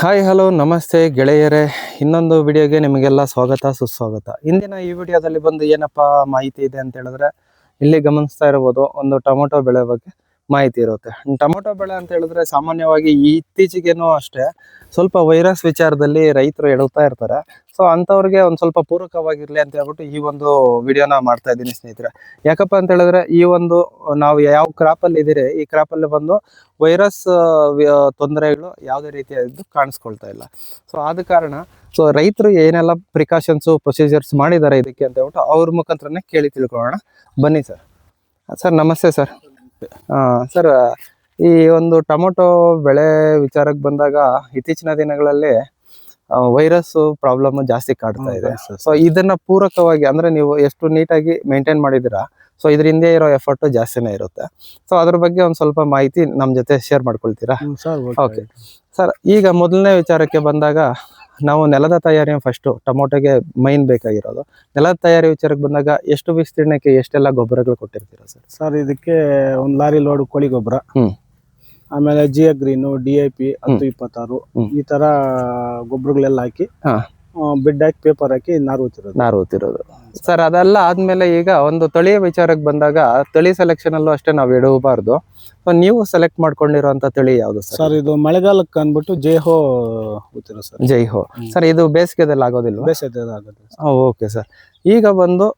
Hi hello ನಮಸ್ತೆ ಗೆಳೆಯರೇ. ಇನ್ನೊಂದು ವಿಡಿಯೋಗೆ ನಿಮಗೆಲ್ಲ ಸ್ವಾಗತ, ಸುಸ್ವಾಗತ. ಇಂದಿನ ಈ ವಿಡಿಯೋದಲ್ಲಿ ಬಂದು ಏನಪ್ಪಾ ಮಾಹಿತಿ ಇದೆ ಅಂತ ಹೇಳಿದ್ರೆ, ಇಲ್ಲಿ ಗಮನಿಸ್ತಾ ಇರಬಹುದು ಒಂದು ಟೊಮೊಟೊ ಬೆಳೆ ಬಗ್ಗೆ. ಮಾಹಿತಿ ಇರುತ್ತೆ. ಟೊಮೊಟೊ ಬೆಳೆ ಅಂತ ಹೇಳಿದ್ರೆ ಸಾಮಾನ್ಯವಾಗಿ ಇತ್ತೀಚೆಗೇನು ಅಷ್ಟೇ ಸ್ವಲ್ಪ ವೈರಸ್ ವಿಚಾರದಲ್ಲಿ ರೈತರು ಎಡುತ್ತಾ ಇರ್ತಾರೆ. ಸೊ ಅಂಥವ್ರಿಗೆ ಒಂದು ಸ್ವಲ್ಪ ಪೂರಕವಾಗಿರಲಿ ಅಂತ ಹೇಳ್ಬಿಟ್ಟು ಈ ಒಂದು ವಿಡಿಯೋನ ಮಾಡ್ತಾ ಇದ್ದೀನಿ ಸ್ನೇಹಿತರೆ. ಯಾಕಪ್ಪ ಅಂತ ಹೇಳಿದ್ರೆ ಈ ಒಂದು ನಾವು ಯಾವ ಕ್ರಾಪಲ್ಲಿ ಇದ್ದೀರಿ, ಈ ಕ್ರಾಪಲ್ಲಿ ಬಂದು ವೈರಸ್ ತೊಂದರೆಗಳು ಯಾವುದೇ ರೀತಿಯಾದ್ದು ಕಾಣಿಸ್ಕೊಳ್ತಾ ಇಲ್ಲ. ಸೊ ಆದ ಕಾರಣ ಸೊ ರೈತರು ಏನೆಲ್ಲ ಪ್ರಿಕಾಷನ್ಸು ಪ್ರೊಸೀಜರ್ಸ್ ಮಾಡಿದ್ದಾರೆ ಇದಕ್ಕೆ ಅಂತ ಹೇಳ್ಬಿಟ್ಟು ಅವ್ರ ಮುಖಾಂತರನೇ ಕೇಳಿ ತಿಳ್ಕೊಳ್ಳೋಣ. ಬನ್ನಿ ಸರ್. ಸರ್, ನಮಸ್ತೆ ಸರ್. ಸರ್ ಈ ಒಂದು ಟೊಮೊಟೊ ಬೆಳೆ ವಿಚಾರಕ್ಕೆ ಬಂದಾಗ ಇತ್ತೀಚಿನ ದಿನಗಳಲ್ಲಿ ವೈರಸ್ ಪ್ರಾಬ್ಲಮ್ ಜಾಸ್ತಿ ಕಾಡ್ತಾ ಇದೆ. ಸೊ ಇದನ್ನ ಪೂರಕವಾಗಿ ಅಂದ್ರೆ ನೀವು ಎಷ್ಟು ನೀಟಾಗಿ ಮೇಂಟೈನ್ ಮಾಡಿದಿರಾ ಸೊ ಇದ್ರ ಹಿಂದೆ ಇರೋ ಎಫರ್ಟ್ ಜಾಸ್ತಿನೇ ಇರುತ್ತೆ. ಸೊ ಅದ್ರ ಬಗ್ಗೆ ಒಂದ್ ಸ್ವಲ್ಪ ಮಾಹಿತಿ ನಮ್ ಜೊತೆ ಶೇರ್ ಮಾಡ್ಕೊಳ್ತೀರಾ. ಸರ್ ಈಗ ಮೊದಲನೇ ವಿಚಾರಕ್ಕೆ ಬಂದಾಗ ನಾವು ನೆಲದ ತಯಾರಿ ಫಸ್ಟ್ ಟೊಮೊಟೊಗೆ ಮೈನ್ ಬೇಕಾಗಿರೋದು ನೆಲದ ತಯಾರಿ ವಿಚಾರಕ್ಕೆ ಬಂದಾಗ ಎಷ್ಟು ವಿಸ್ತೀರ್ಣಕ್ಕೆ ಎಷ್ಟೆಲ್ಲ ಗೊಬ್ಬರಗಳು ಕೊಟ್ಟಿರ್ತೀರ ಸರ್ ಸರ್ ಇದಕ್ಕೆ ಒಂದು ಲಾರಿ ಲೋಡ್ ಕೋಳಿ ಗೊಬ್ಬರ. ಆಮೇಲೆ ಜಿಯ ಗ್ರೀನು ಡಿ ಐ ಪಿ ಹತ್ತು ಇಪ್ಪತ್ತಾರು ಈ ತರ ಗೊಬ್ಬರಗಳೆಲ್ಲ ಹಾಕಿ ಹಾ. ಬಿಡ್ ಹಾಕಿ ಪೇಪರ್ ಹಾಕಿ ನಾರು ನಾರುತ್ತಿರೋದು ನಾರು ಸರ್ ಅದೆಲ್ಲ ಆದ್ಮೇಲೆ ಈಗ ಒಂದು ತಳಿಯ ವಿಚಾರಕ್ಕೆ ಬಂದಾಗ ತಳಿ ಸೆಲೆಕ್ಷನ್ ಅಲ್ಲೂ ಅಷ್ಟೇ ನಾವು ಇಡಬಾರ್ದು ನೀವು ಸೆಲೆಕ್ಟ್ ಮಾಡ್ಕೊಂಡಿರುವಂತ ತಳಿ ಯಾವುದು ಸರ್ ಇದು ಮಳೆಗಾಲಕ್ಕೆ ಅಂದ್ಬಿಟ್ಟು ಜೈ ಊತಿರೋ ಸರ್ ಜೈ ಹೋ. ಸರ್ ಇದು ಬೇಸಿಗೆದಲ್ಲಿ ಆಗೋದಿಲ್ಲ ಆಗುತ್ತೆ ಓಕೆ ಸರ್ ಈಗ ಬಂದು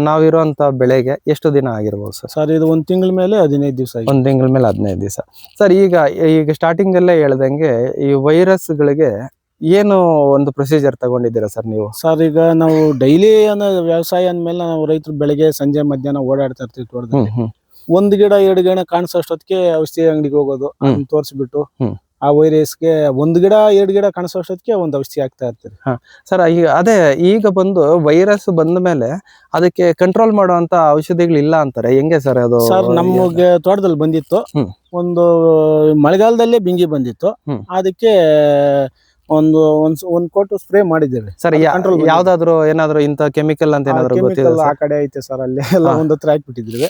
ನಾವಿರುವಂತ ಬೆಳೆಗೆ ಎಷ್ಟು ದಿನ ಆಗಿರ್ಬೋದು ಸರ್ ಸರ್ ಇದು ಒಂದು ತಿಂಗಳ ಮೇಲೆ ಹದಿನೈದು ದಿವಸ ಒಂದು ಒಂದ್ ತಿಂಗಳ ಮೇಲೆ ಹದಿನೈದು ದಿವಸ. ಸರ್ ಈಗ ಈಗ ಸ್ಟಾರ್ಟಿಂಗ್ ಅಲ್ಲೇ ಹೇಳ್ದಂಗೆ ಈ ವೈರಸ್ಗಳಿಗೆ ಏನು ಒಂದು ಪ್ರೊಸೀಜರ್ ತಗೊಂಡಿದ್ದೀರಾ ಸರ್ ನೀವು? ಸರ್ ಈಗ ನಾವು ಡೈಲಿ ಅನ್ನೋ ವ್ಯವಸಾಯ ಅಂದ್ಮೇಲೆ ನಾವು ರೈತರು ಬೆಳಗ್ಗೆ ಸಂಜೆ ಮಧ್ಯಾಹ್ನ ಓಡಾಡ್ತಾ ಇರ್ತೀವಿ ತೋಟದಲ್ಲಿ. ಒಂದ್ ಗಿಡ ಎರಡು ಗಿಡ ಕಾಣಿಸೋಷ್ಟೊತ್ತಿಗೆ ಔಷಧಿ ಅಂಗಡಿಗೆ ಹೋಗೋದು. ಅದನ್ನ ತೋರಿಸ್ಬಿಟ್ಟು. ಆ ವೈರಸ್ಗೆ ಒಂದ್ ಗಿಡ ಎರಡು ಗಿಡ ಕಾಣಿಸೋಷ್ಟೊತ್ತಿಗೆ ಒಂದು ಔಷಧಿ ಆಗ್ತಾ ಇರ್ತೀರಿ ಸರ್ ಈಗ ಅದೇ ಈಗ ಬಂದು ವೈರಸ್ ಬಂದ ಮೇಲೆ ಅದಕ್ಕೆ ಕಂಟ್ರೋಲ್ ಮಾಡುವಂತ ಔಷಧಿಗಳು ಇಲ್ಲ ಅಂತಾರೆ. ಹೆಂಗೆ ಸರ್ ಅದು ಸರ್ ನಮಗೆ ತೋಟದಲ್ಲಿ ಬಂದಿತ್ತು. ಒಂದು ಮಳೆಗಾಲದಲ್ಲೇ ಬಿಂಗಿ ಬಂದಿತ್ತು. ಅದಕ್ಕೆ ಒಂದು ಒಂದ್ ಒಂದ್ ಕೋಟು ಸ್ಪ್ರೇ ಮಾಡಿದ್ದೇವೆ. ಸರ್ ಯಾವ್ದಾದ್ರು ಏನಾದ್ರು ಇಂತ ಕೆಮಿಕಲ್ ಅಂತ ಏನಾದ್ರು ಕೆಮಿಕಲ್ ಆ ಕಡೆ ಐತೆ ಸರ್ ಅಲ್ಲಿ ಎಲ್ಲ ಒಂದು ಹತ್ರ ಹಾಕ್ಬಿಟ್ಟಿದ್ವಿ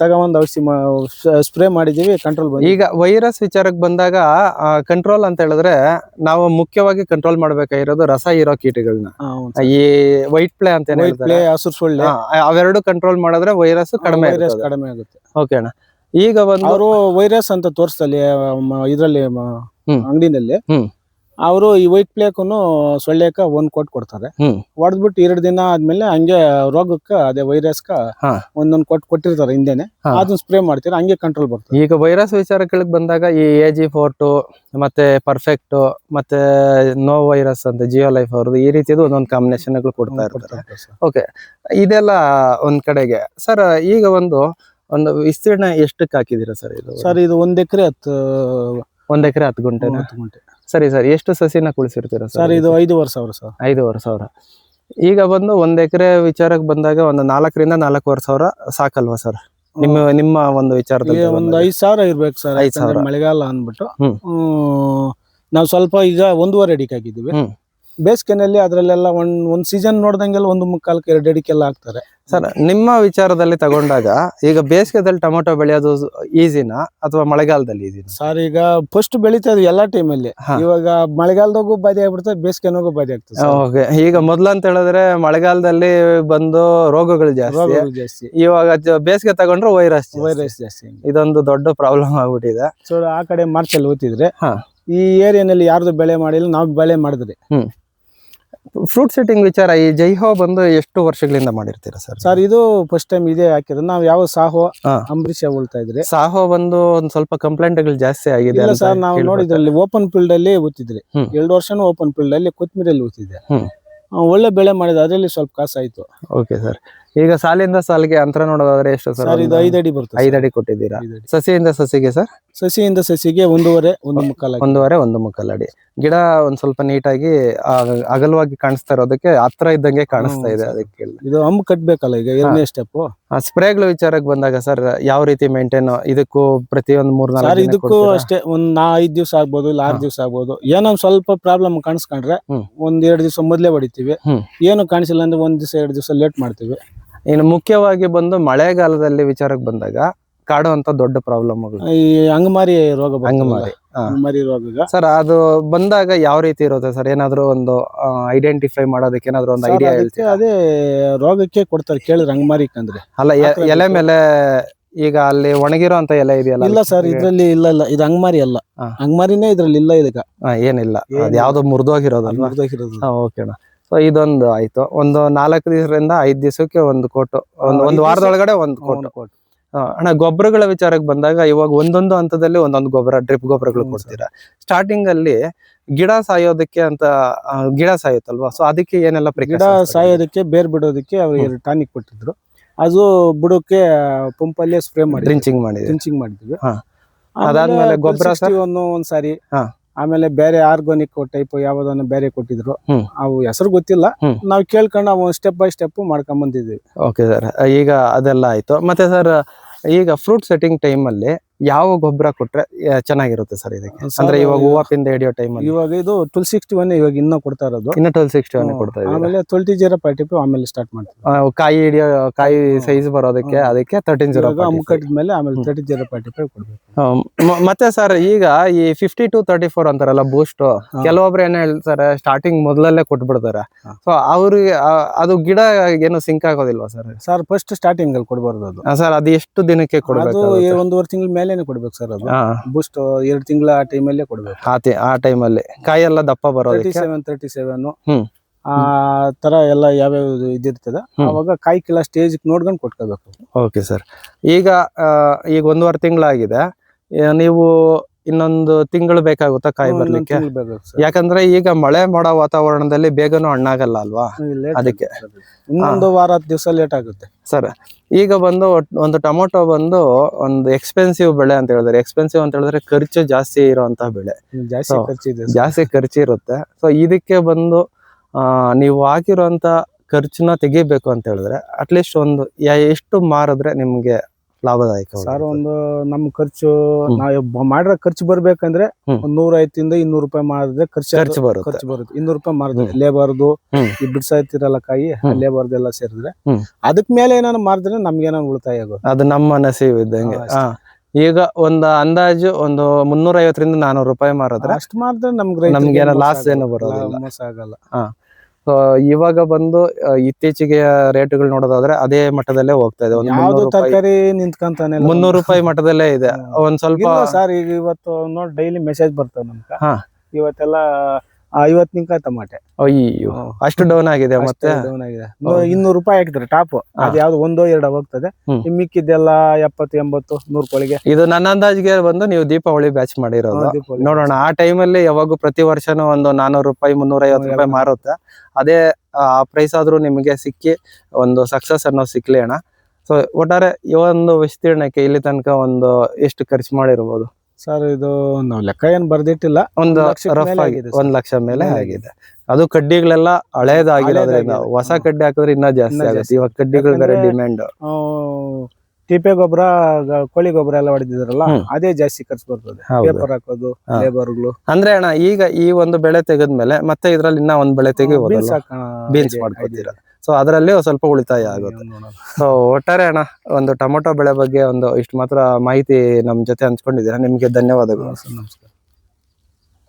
ತಗೊಂಡ್ ಔಷಧಿ ಸ್ಪ್ರೇ ಮಾಡಿದೀವಿ ಕಂಟ್ರೋಲ್ ಬಂದಿ ಈಗ ವೈರಸ್ ವಿಚಾರಕ್ಕೆ ಬಂದಾಗ ಕಂಟ್ರೋಲ್ ಅಂತ ಹೇಳಿದ್ರೆ ನಾವು ಮುಖ್ಯವಾಗಿ ಕಂಟ್ರೋಲ್ ಮಾಡ್ಬೇಕಾಗಿರೋದು ರಸ ಇರೋ ಕೀಟಗಳನ್ನ. ಈ ವೈಟ್ ಪ್ಲೇ ಅಂತ ಪ್ಲೇ ಹಸಿರು ಸೊಳ್ಳೆ. ಅವೆರಡು ಕಂಟ್ರೋಲ್ ಮಾಡಿದ್ರೆ ವೈರಸ್ ಕಡಿಮೆ ಕಡಿಮೆ ಆಗುತ್ತೆ. ಓಕೆ ಅಣ್ಣ. ಈಗ ಒಂದು ಅವರು ವೈರಸ್ ಅಂತ ತೋರಿಸ್ತಲ್ಲಿ ಇದ್ರಲ್ಲಿ ಅಂಗಡಿನಲ್ಲಿ. ಅವರು ಈ ವೈಟ್ ಪ್ಲೇಕನ್ನು ಸೊಳ್ಳೆಕ ಒಂದ್ ಕೋಟ್ ಕೊಡ್ತಾರೆ. ಹ್ಮ್. ಹೊಡೆದ್ಬಿಟ್ಟು ಎರಡು ದಿನ ಆದ್ಮೇಲೆ ಹಂಗೆ ರೋಗಕ್ಕ ಅದೇ ವೈರಸ್ಕ ಹಾ. ಒಂದೊಂದ್ ಕೋಟ್ ಕೊಟ್ಟಿರ್ತಾರೆ ಹಿಂದೆನೆ. ಹಾ. ಅದನ್ನ ಸ್ಪ್ರೇ ಮಾಡ್ತೀರಾ ಹಂಗೆ ಕಂಟ್ರೋಲ್ ಬರ್ತದೆ. ಈಗ ವೈರಸ್ ವಿಚಾರಕ್ಕೆ ಬಂದಾಗ ಈ ಎ ಜಿ ಫೋರ್ಟು ಮತ್ತೆ ಪರ್ಫೆಕ್ಟ್ ಮತ್ತೆ ನೋ ವೈರಸ್ ಅಂತ ಜಿಯೋ ಲೈಫ್ ಅವ್ರದ್ದು ಈ ರೀತಿದು ಒಂದೊಂದು ಕಾಂಬಿನೇಷನ್ ಕೊಡ್ತಾ ಇರ್ತಾರೆ. ಓಕೆ ಇದೆಲ್ಲ ಒಂದ್ ಕಡೆಗೆ. ಸರ್ ಈಗ ಒಂದು ಒಂದು ವಿಸ್ತೀರ್ಣ ಎಷ್ಟಕ್ಕೆ ಹಾಕಿದೀರಾ ಸರ್ ಇದು? ಸರ್ ಇದು ಒಂದ್ ಎಕರೆ ಹತ್ತು ಒಂದ್ ಎಕರೆ ಹತ್ತು ಗುಂಟೆ ಹತ್ತು ಗುಂಟೆ. ಸರಿ ಸರ್. ಎಷ್ಟು ಸಸಿನ ಕುಳಿಸಿರ್ತೀರ ಸರ್? ಇದು ಐದೂವರೆ ಸಾವಿರ ಸರ್. ಐದೂವರೆ ಸಾವಿರ. ಈಗ ಬಂದು ಒಂದ್ ಎಕರೆ ವಿಚಾರಕ್ಕೆ ಬಂದಾಗ ಒಂದು ನಾಲ್ಕರಿಂದ ನಾಲ್ಕೂವರೆ ಸಾವಿರ ಸಾಕಲ್ವಾ ಸರ್? ನಿಮ್ಮ ನಿಮ್ಮ ಒಂದು ವಿಚಾರದಲ್ಲಿ ಒಂದು ಐದು? ಸಾವಿರ ಇರ್ಬೇಕು ಸರ್ ಐದು ಸಾವಿರ. ಮಳೆಗಾಲ ಅಂದ್ಬಿಟ್ಟು. ನಾವು ಸ್ವಲ್ಪ ಈಗ ಒಂದೂವರೆ ಅಡಿಕೆ ಆಗಿದ್ದೀವಿ ಹ್ಮ್. ಬೇಸಿಗೆನಲ್ಲಿ ಅದರಲ್ಲೆಲ್ಲ ಒಂದ್ ಒಂದ್ ಸೀಸನ್ ನೋಡ್ದಂಗೆಲ್ಲ ಒಂದು ಮುಕ್ಕಾಲ್ಕೆ ಎರಡು ಅಡಿಕೆಲ್ಲ ಹಾಕ್ತಾರೆ. ಸರ್ ನಿಮ್ಮ ವಿಚಾರದಲ್ಲಿ ತಗೊಂಡಾಗ ಈಗ ಬೇಸಿಗೆದಲ್ಲಿ ಟೊಮೊಟೊ ಬೆಳೆಯೋದು ಈಸಿನಾ ಅಥವಾ ಮಳೆಗಾಲದಲ್ಲಿ ಈಸಿನಾ? ಸರ್ ಈಗ ಫಸ್ಟ್ ಬೆಳೀತಾ ಇದ್ವಿ ಎಲ್ಲಾ ಟೈಮಲ್ಲಿ ಹಾ. ಇವಾಗ ಮಳೆಗಾಲದಾಗೂ ಬಾಧೆ ಆಗ್ಬಿಡ್ತದೆ ಬೇಸಿಗೆನಾಗೂ ಬಾಧೆ ಆಗ್ತದೆ. ಓಕೆ ಈಗ ಮೊದ್ಲು ಅಂತ ಹೇಳಿದ್ರೆ ಮಳೆಗಾಲದಲ್ಲಿ ಬಂದು ರೋಗಗಳು ಜಾಸ್ತಿ. ರೋಗಗಳು ಜಾಸ್ತಿ. ಇವಾಗ ಜ- ಬೇಸಿಗೆ ತಗೊಂಡ್ರೆ ವೈರಸ್ ವೈರಸ್ ಜಾಸ್ತಿ ಇದೊಂದು ದೊಡ್ಡ ಪ್ರಾಬ್ಲಮ್ ಆಗ್ಬಿಟ್ಟಿದೆ. ಸೊ ಆ ಕಡೆ ಮಾರ್ಚಲ್ಲಿ ಓದ್ತಿದ್ರೆ ಹಾ. ಈ ಏರಿಯಾನಲ್ಲಿ ಯಾರ್ದು ಬೆಳೆ ಮಾಡಿಲ್ಲ ನಾವು ಬೆಳೆ ಮಾಡಿದ್ರಿ ಫ್ರೂಟ್ ಸೆಟ್ಟಿಂಗ್ ವಿಚಾರ ಈ ಜೈಹೋ ಬಂದು ಎಷ್ಟು ವರ್ಷಗಳಿಂದ ಮಾಡಿರ್ತೀರಾ ಸರ್ ಸರ್ ಇದು ಫಸ್ಟ್ ಟೈಮ್ ಇದೇ ಹಾಕಿರೋದು ನಾವು ಯಾವ ಸಾಹೋ ಅಂಬರೀಷ್ ಉಳ್ತಾ ಇದ್ರಿ ಸಾಹೋ ಬಂದು ಒಂದ್ ಸ್ವಲ್ಪ ಕಂಪ್ಲೇಂಟ್ಗಳು ಜಾಸ್ತಿ ಆಗಿದೆ ಇಲ್ಲ ಸರ್ ನಾವು. ನೋಡಿದ್ರಲ್ಲಿ ಓಪನ್ ಫೀಲ್ಡ್ ಅಲ್ಲಿ ಊತಿದ್ರಿ. ಎರಡು ವರ್ಷನೂ ಓಪನ್ ಫೀಲ್ಡ್ ಅಲ್ಲಿ ಕೊತ್ಮಿರಲ್ಲಿ. ಆ, ಒಳ್ಳೆ ಬೆಳೆ ಮಾಡಿದ ಅದರಲ್ಲಿ ಸ್ವಲ್ಪ ಕಾಸು ಆಯ್ತು ಓಕೆ ಸರ್ ಈಗ ಸಾಲಿಂದ ಸಾಲಿಗೆ ಅಂತರ ನೋಡೋದಾದ್ರೆ ಎಷ್ಟು ಸರ್ ಸರ್ ಇದು ಐದು ಅಡಿ ಬರ್ತದೆ ಐದು ಅಡಿ ಕೊಟ್ಟಿದ್ದೀರಾ. ಸಸಿಯಿಂದ ಸಸಿಗೆ ಸರ್ ಸಸಿಯಿಂದ ಸಸಿಗೆ ಒಂದೂವರೆ ಒಂದು ಮುಕ್ಕಾಲ ಒಂದೂವರೆ ಒಂದು ಮುಕ್ಕಾಲು ಅಡಿ ಗಿಡ ಒಂದ್ ಸ್ವಲ್ಪ ನೀಟಾಗಿ ಅಗಲವಾಗಿ ಕಾಣಿಸ್ತಾ ಇರೋದಕ್ಕೆ ಹತ್ರ ಇದ್ದಂಗೆ ಕಾಣಿಸ್ತಾ ಇದೆ ಅದಕ್ಕೆ ಇದು ಅಮ್ಮ ಕಟ್ಬೇಕಲ್ಲ ಈಗ ಎರಡನೇ ಸ್ಟೆಪ್ ಸ್ಪ್ರೇಗಳ ವಿಚಾರಕ್ಕೆ ಬಂದಾಗ ಸರ್ ಯಾವ ರೀತಿ ಮೇಂಟೈನ್ ಇದಕ್ಕೂ ಪ್ರತಿಯೊಂದು ಮೂರ್ ಸರ್ ನಾಲ್ಕು ಇದಕ್ಕೂ ಅಷ್ಟೇ ಒಂದ್ ನಾ ಐದ್ ದಿವ್ಸ ಆಗ್ಬೋದು ಇಲ್ಲ ಆರ್. ದಿವ್ಸ ಆಗ್ಬೋದು. ಏನೋ ಒಂದ್ ಸ್ವಲ್ಪ ಪ್ರಾಬ್ಲಮ್ ಕಾಣಿಸ್ಕೊಂಡ್ರೆ ಹ್ಮ್. ಒಂದ್ ಎರಡ್ ದಿವ್ಸ ಮೊದ್ಲೇ ಹೊಡಿತೀವಿ ಹ್ಮ್. ಏನು ಕಾಣಿಸಿಲ್ಲ ಅಂದ್ರೆ ಒಂದ್ ದಿವಸ ಎರಡು ದಿವಸ ಲೇಟ್ ಮಾಡ್ತೀವಿ. ಇನ್ನು ಮುಖ್ಯವಾಗಿ ಬಂದು ಮಳೆಗಾಲದಲ್ಲಿ ವಿಚಾರಕ್ಕೆ ಬಂದಾಗ ಕಾಡುವಂತ ದೊಡ್ಡ ಪ್ರಾಬ್ಲಮ್ ಈ ಅಂಗಮಾರಿ ರೋಗ ಬರ್ತದಲ್ಲ, ಅಂಗಮಾರಿ ಹಾ. ಅಂಗಮಾರಿ ರೋಗ ಸರ್ ಅದು ಬಂದಾಗ ಯಾವ ರೀತಿ ಇರುತ್ತೆ ಸರ್? ಏನಾದ್ರು ಒಂದು ಐಡೆಂಟಿಫೈ ಮಾಡೋದಕ್ಕೆ ಏನಾದ್ರು ಒಂದು ಸರ್, ಐಡಿಯಾ ಅದಕ್ಕೆ ಹೇಳ್ತೀರಾ? ಅದೇ ರೋಗಕ್ಕೆ ಕೊಡ್ತಾರೆ ಕೇಳಿದ್ರೆ ಅಂಗಮಾರಿ ಅಂದ್ರೆ ಅಲ್ಲ ಎ-. ಎಲೆ ಮೇಲೆ ಈಗ ಅಲ್ಲಿ ಒಣಗಿರೋ ಅಂತ ಎಲೆ ಇದೆಯಲ್ಲ ಇಲ್ಲ ಸರ್ ಇದ್ರಲ್ಲಿ ಇಲ್ಲ ಇಲ್ಲ. ಇದು ಅಂಗಮಾರಿ ಅಲ್ಲ. ಹಾ. ಅಂಗಮಾರಿನೇ ಇದ್ರಲ್ಲಿ ಇಲ್ಲ ಇದಕ್ಕ ಹಾ, ಏನಿಲ್ಲ. ಅದ್ ಏನಿಲ್ಲ. ಯಾವ್ದೋ ಮುರಿದೋಗಿರೋದಲ್ವಾ? ಮುರಿದೋಗಿರೋದು. ಓಕೆ ಸೊ ಇದೊಂದು ಆಯ್ತು. ಒಂದು ನಾಲ್ಕು ದಿವಸದಿಂದ ಐದ್ ದಿವಸಕ್ಕೆ ಒಂದು ಕೋಟು. ಒಂದು ಒಂದು ವಾರದೊಳಗಡೆ ಒಂದು ಕೋಟು. ಕೋಟು. ಅಣ್ಣ ಗೊಬ್ಬರಗಳ ವಿಚಾರಕ್ಕೆ ಬಂದಾಗ ಇವಾಗ ಒಂದೊಂದು ಹಂತದಲ್ಲಿ ಒಂದೊಂದು ಗೊಬ್ಬರ ಡ್ರಿಪ್ ಗೊಬ್ಬರಗಳು ಕೊಡ್ತೀರಾ? ಸ್ಟಾರ್ಟಿಂಗ್ ಅಲ್ಲಿ ಗಿಡ ಸಾಯೋದಕ್ಕೆ ಅಂತ ಗಿಡ ಸಾಯುತ್ತಲ್ವಾ? ಸೊ ಅದಕ್ಕೆ ಏನೆಲ್ಲ ಗಿಡ ಸಾಯೋದಕ್ಕೆ ಬೇರ್ ಬಿಡೋದಕ್ಕೆ ಅವ್ರಿಗೆ ಟಾನಿಕ್ ಕೊಟ್ಟಿದ್ರು. ಅದು ಬುಡಕ್ಕೆ ಪಂಪಲ್ಲೇ ಸ್ಪ್ರೇ ಮಾಡಿ ಡ್ರಿಂಚಿಂಗ್ ಮಾಡಿ ಡ್ರಿಂಚಿಂಗ್ ಮಾಡಿದ್ವಿ. ಅದಾದ್ಮೇಲೆ ಗೊಬ್ಬರ Pulse 61 ಒಂದ್ ಸಾರಿ ಹಾ. ಆಮೇಲೆ ಬೇರೆ ಆರ್ಗಾನಿಕ್ ಟೈಪ್ ಯಾವ್ದನ್ನ ಬೇರೆ ಕೊಟ್ಟಿದ್ರು ಹ್ಮ್. ಅವು ಹೆಸರು ಗೊತ್ತಿಲ್ಲ. ನಾವು ನಾವ್ ಕೇಳ್ಕೊಂಡು ಅವು ಸ್ಟೆಪ್ ಬೈ ಸ್ಟೆಪ್ ಮಾಡ್ಕೊಂಡ್ ಬಂದಿದ್ವಿ. ಓಕೆ ಸರ್ ಈಗ ಅದೆಲ್ಲ ಆಯ್ತು. ಮತ್ತೆ ಸರ್ ಈಗ ಫ್ರೂಟ್ ಸೆಟ್ಟಿಂಗ್ ಟೈಮ್ ಅಲ್ಲಿ ಯಾವ ಗೊಬ್ಬರ ಕೊಟ್ರೆ ಚೆನ್ನಾಗಿರುತ್ತೆ ಸರ್ ಇದಕ್ಕೆ? ಅಂದ್ರೆ ಇವಾಗ ಹೂವ ಪಿಂದ ಹಿಡಿಯೋ ಟೈಮ್ ಇವಾಗ ಇದು ಟ್ವೆಲ್ ಸಿಕ್ಸ್ಟಿ ಒನ್ ಇವಾಗ ಇನ್ನೂ ಕೊಡ್ತಾ ಇರೋದು. ಇನ್ನ ಟ್ವೆಲ್ ಸಿಕ್ಸ್ಟಿ ಒನ್. ಕೊಡ್ತಾ ಇದೆ ಆಮೇಲೆ ಟ್ವೆಲ್ಟಿ ಜೀರೋ ಫೈವ್ ಆಮೇಲೆ ಸ್ಟಾರ್ಟ್ ಮಾಡ್ತೀವಿ. ಕಾಯಿ ಹಿಡಿಯೋ ಕಾಯಿ ಸೈಜ್ ಬರೋದಕ್ಕೆ ಅದಕ್ಕೆ ತರ್ಟೀನ್ ಜೀರೋ ಕಟ್ಟಿದ್ಮೇಲೆ ಆಮೇಲೆ. ತರ್ಟಿ ಜೀರೋ ಫೈವ್ ಕೊಡ್ಬೇಕು. ಮತ್ತೆ ಸರ್ ಈಗ ಈ ಫಿಫ್ಟಿ ಟು ತರ್ಟಿ ಫೋರ್ ಅಂತಾರಲ್ಲ ಬೂಸ್ಟ್ ಕೆಲವೊಬ್ರು ಏನ್ ಹೇಳ್ತಾರೆ ಸ್ಟಾರ್ಟಿಂಗ್ ಮೊದಲಲ್ಲೇ ಕೊಟ್ಬಿಡ್ತಾರೆ. ಸೊ ಅವ್ರಿಗೆ ಅದು ಗಿಡ ಏನು ಸಿಂಕ್ ಆಗೋದಿಲ್ವಾ ಸರ್? ಸರ್ ಫಸ್ಟ್ ಸ್ಟಾರ್ಟಿಂಗ್ ಅಲ್ಲಿ ಕೊಡಬಾರ್ದು ಅದು. ಸರ್ ಅದು ಎಷ್ಟು ದಿನಕ್ಕೆ ಕೊಡ್ಬೇಕು ಒಂದೂವರೆ ತಿಂಗಳ ಮೇಲೇನೆ ಕೊಡ್ಬೇಕು ಸರ್ ಅದು. ಬೂಸ್ಟ್ ಎರಡು ತಿಂಗಳ ಆ ಟೈಮಲ್ಲೇ ಕೊಡ್ಬೇಕು. ಆ ಆ ಟೈಮಲ್ಲಿ ಕಾಯಿ ಎಲ್ಲ ದಪ್ಪ ಬರೋದಕ್ಕೆ? Seven thirty seven. ಆ ತರ ಎಲ್ಲ ಯಾವ್ಯಾವ ಇದಿರ್ತದ. ಅವಾಗ ಕಾಯಿ ಕಿಲ ಸ್ಟೇಜ್ ನೋಡ್ಕೊಂಡು ಕೊಟ್ಕೋಬೇಕು. ಓಕೆ ಸರ್ ಈಗ ಈಗ ಒಂದೂವರೆ ತಿಂಗಳಾಗಿದೆ. ನೀವು ಇನ್ನೊಂದು ತಿಂಗಳು ಬೇಕಾಗುತ್ತಾ ಕಾಯಿ ಬರ್ಲಿಕ್ಕೆ. ಯಾಕಂದ್ರೆ ಈಗ ಮಳೆ ಮಾಡೋ ವಾತಾವರಣದಲ್ಲಿ ಬೇಗನೂ ಹಣ್ಣಾಗಲ್ಲ ಅಲ್ವಾ? ಅದಕ್ಕೆ. ಇನ್ನೊಂದು ವಾರ ದಿವಸ ಲೇಟ್ ಆಗುತ್ತೆ. ಸರ್ ಈಗ ಬಂದು ಒಂದು ಟೊಮೊಟೊ ಬಂದು ಒಂದು ಎಕ್ಸ್ಪೆನ್ಸಿವ್ ಬೆಳೆ ಅಂತ ಹೇಳಿದ್ರೆ ಎಕ್ಸ್ಪೆನ್ಸಿವ್ ಅಂತ ಹೇಳಿದ್ರೆ ಖರ್ಚು ಜಾಸ್ತಿ ಇರುವಂತ ಬೆಳೆ. ಜಾಸ್ತಿ ಖರ್ಚು ಇರುತ್ತೆ. ಸೊ ಇದಕ್ಕೆ ಬಂದು ಆ, ನೀವು ಹಾಕಿರುವಂತ ಖರ್ಚನ್ನ ತೆಗಿಬೇಕು ಅಂತ ಹೇಳಿದ್ರೆ ಅಟ್ಲೀಸ್ಟ್ ಒಂದು ಎಷ್ಟು ಮಾರಿದ್ರೆ ನಿಮ್ಗೆ ಲಾಭದಾಯಕ ಸರ್ ಒಂದು ನಮ್ ಖರ್ಚು ನಾವ್ ಮಾಡಿರೋ ಖರ್ಚು ಬರ್ಬೇಕಂದ್ರೆ. ಒಂದ್ ನೂರ ಐತಿಂದ ಇನ್ನೂರು ರೂಪಾಯಿ ಮಾಡಿದ್ರೆ ಖರ್ಚು ಖರ್ಚು ಬರುತ್ತೆ ಖರ್ಚು ಬರುತ್ತೆ ಇನ್ನೂರು ರೂಪಾಯಿ ಮಾಡಿದ್ರೆ ಹ್ಮ್. ಲೇಬರ್ದು. ಈ ಬಿಡ್ಸಾಯ್ತಿರಲ್ಲ ಕಾಯಿ. ಲೇಬರ್ದು ಎಲ್ಲ ಸೇರಿದ್ರೆ. ಅದಕ್ ಮೇಲೆ ಏನಾದ್ರು ಮಾರಿದ್ರೆ ನಮ್ಗೆ ಏನಾದ್ರು ಉಳಿತಾಯ ಆಗುತ್ತೆ ಅದು ನಮ್ಮ ನಸೀಬ್ ಇದ್ದಂಗೆ ಈಗ ಒಂದು ಅಂದಾಜು ಒಂದು ಮುನ್ನೂರ ಐವತ್ತರಿಂದ ನಾನೂರು ರೂಪಾಯಿ ಮಾರಿದ್ರೆ ಅಷ್ಟು ಮಾರಿದ್ರೆ ನಮ್ಗೆ ನಮ್ಗೆ ಏನೋ ಮೋಸ ಏನು ಬರೋದಿಲ್ಲ. ಮೋಸ ಆಗಲ್ಲ ಇವಾಗ ಬಂದು ಇತ್ತೀಚೆಗೆ ರೇಟ್ಗಳು ನೋಡೋದಾದ್ರೆ ಅದೇ ಮಟ್ಟದಲ್ಲೇ ಹೋಗ್ತಾ ಇದೆ ಒಂದು ಮುನ್ನೂರು ರೂಪಾಯಿ ತರಕಾರಿ ನಿಂತ್ಕೊಂತಾನೆ. ಮುನ್ನೂರು ರೂಪಾಯಿ ಮಟ್ಟದಲ್ಲೇ ಇದೆ. ಒಂದ್ ಸ್ವಲ್ಪ ಸರ್ ಈಗ ಇವತ್ತು ನೋಡಿ ಡೈಲಿ ಮೆಸೇಜ್ ಬರ್ತಾವ್ ನಮ್ಗ ಹಾ. ಇವತ್ತೆಲ್ಲ ಐವತ್ ನಿಂಕ ಟಮಾಟೆ ಅಯ್ಯೋ. ಅಷ್ಟು ಡೌನ್ ಆಗಿದೆ ಮತ್ತೆ? ಡೌನ್ ಆಗಿದೆ. ಇನ್ನೂರು ರೂಪಾಯಿ ಹಾಕಿದ್ರೆ ಟಾಪ್. ಅದು ಯಾವ್ದು ಒಂದೋ ಎರಡೋ ಹೋಗ್ತದೆ. ಮಿಕ್ಕಿದ್ದೆಲ್ಲ ಎಪ್ಪತ್ತು ಎಂಬತ್ತು ನೂರ್ ಕೋಳಿಗೆ. ಇದು ನನ್ನ ಅಂದಾಜಿಗೆ ಬಂದು ನೀವು ದೀಪಾವಳಿ ಬ್ಯಾಚ್ ಮಾಡಿರೋದು. ನೋಡೋಣ ಆ ಟೈಮಲ್ಲಿ ಯಾವಾಗೂ ಪ್ರತಿ ವರ್ಷನೂ ಒಂದು ನಾನೂರು ರೂಪಾಯಿ ಮುನ್ನೂರ ಐವತ್ತು ರೂಪಾಯಿ ಮಾರುತ್ತೆ. ಅದೇ ಆ ಪ್ರೈಸ್ ಆದ್ರೂ ನಿಮಗೆ ಸಿಕ್ಕಿ ಒಂದು ಸಕ್ಸಸ್ ಅನ್ನೋ ಸಿಕ್ಲಿ ಅಣ್ಣ. ಸೊ ಒಟ್ಟಾರೆ ಈ ಒಂದು ವಿಸ್ತೀರ್ಣಕ್ಕೆ ಇಲ್ಲಿ ತನಕ ಒಂದು ಎಷ್ಟು ಖರ್ಚು ಮಾಡಿರ್ಬೋದು? ಸರ್ ಇದು ನಾವು ಲೆಕ್ಕ ಏನು ಬರ್ದಿಟ್ಟಿಲ್ಲ. ಒಂದು ರಫ್ ಆಗಿದೆ ಒಂದ್ ಲಕ್ಷ ಮೇಲೆ ಆಗಿದೆ. ಅದು ಕಡ್ಡಿಗಳೆಲ್ಲ ಹಳೇದಾಗಿರೋದ್ರಿಂದ. ಹೊಸ ಕಡ್ಡಿ ಹಾಕಿದ್ರೆ ಇನ್ನೂ ಜಾಸ್ತಿ ಆಗುತ್ತೆ. ಇವಾಗ ಕಡ್ಡಿಗಳು ಬೇರೆ ಡಿಮ್ಯಾಂಡ್ ತಿಪ್ಪೆ ಗೊಬ್ಬರ ಕೋಳಿ ಗೊಬ್ಬರ ಎಲ್ಲ ಹೊಡೆದಿದ್ರಲ್ಲ ಅದೇ ಜಾಸ್ತಿ ಖರ್ಚು ಬರ್ತದೆ. ಪೇಪರ್ ಹಾಕೋದು ಲೇಬರ್ಗಳು ಅಂದ್ರೆ ಅಣ್ಣ ಈಗ ಈ ಒಂದು ಬೆಳೆ ತೆಗೆದ್ಮೇಲೆ ಮತ್ತೆ ಇದ್ರಲ್ಲಿ ಇನ್ನ ಒಂದ್ ಬೆಳೆ ತೆಗಿಬೋದಲ್ಲ ಬೀನ್ಸ್ ಮಾಡ್ಕೊತೀರಾ? ಸೊ ಅದರಲ್ಲಿ ಸ್ವಲ್ಪ ಉಳಿತಾಯ ಆಗುತ್ತೆ. ಸೊ ಒಟ್ಟಾರೆ ಅಣ್ಣ ಒಂದು ಟೊಮೊಟೊ ಬೆಳೆ ಬಗ್ಗೆ ಒಂದು ಇಷ್ಟು ಮಾತ್ರ ಮಾಹಿತಿ ನಮ್ಮ ಜೊತೆ ಹಂಚ್ಕೊಂಡಿದ್ದೀರಾ? ನಿಮಗೆ ಧನ್ಯವಾದಗಳು. ನಮಸ್ಕಾರ.